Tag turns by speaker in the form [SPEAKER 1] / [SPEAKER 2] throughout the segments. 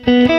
[SPEAKER 1] เ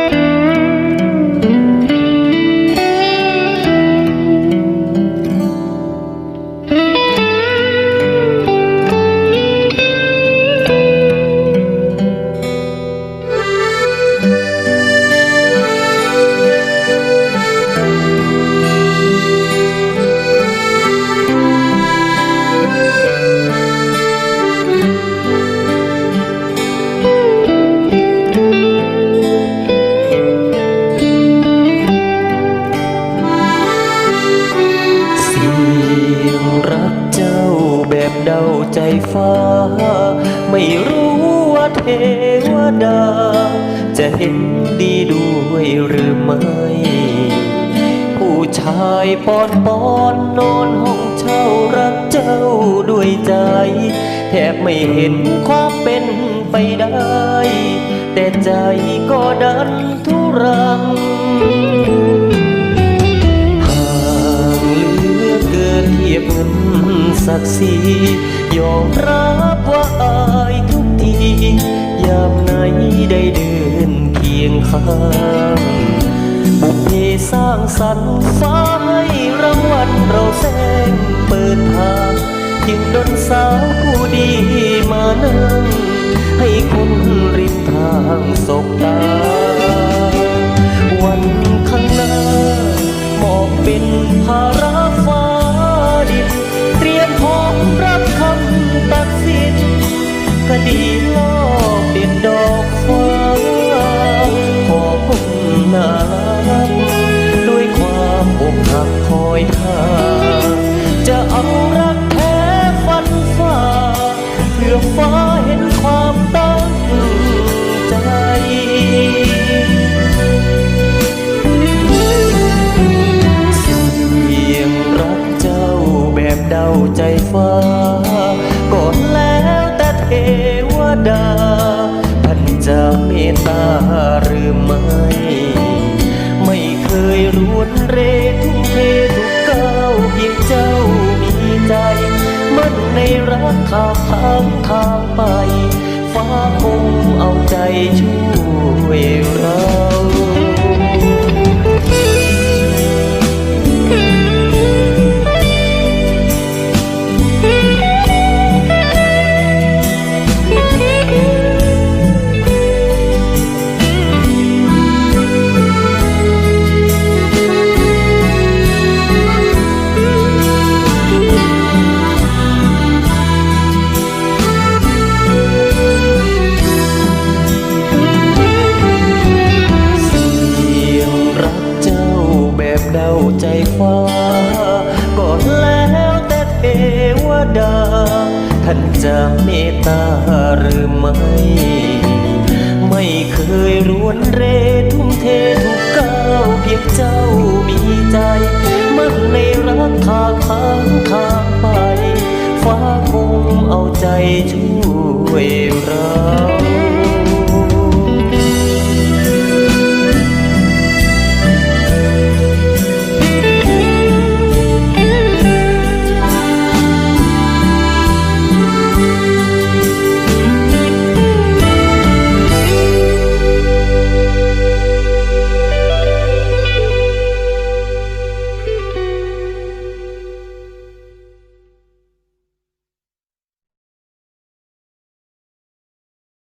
[SPEAKER 1] ดา จะเห็นดีด้วยหรือไม่ ผู้ชายปอนปอนนอนห้องเช่ารักเจ้าด้วยใจ แทบไม่เห็นความเป็นไปได้ แต่ใจก็ดันทุรังห่างเหลือเกินเทียบเงินศักดิ์ศรียอมรับว่าอายทุกทียาม ไหนได้เดินเคียงข้างบุพเพสร้างสรรค์ฟ้าให้รางวัลเราแสงเปิดทางจึงดนสาวผู้ดีมานั่งให้คน อยท่าจะเอารักแท้ฟันฝ่าเพื่อฟ้าเห็นความตั้งใจเสียงรักเจ้าแบบเดาใจฟ้าก่อนแล้วแต่เทวดา ในรักขามทางทางไป ฟ้าคงเอาใจช่วยเรา ท่านจะเมตตาหรือไม่ ไม่เคยรวนเรทุ่มเททุกก้าวเพียงเจ้ามีใจ มันในรักทางทางทาไป ฟ้าคงเอาใจช่วย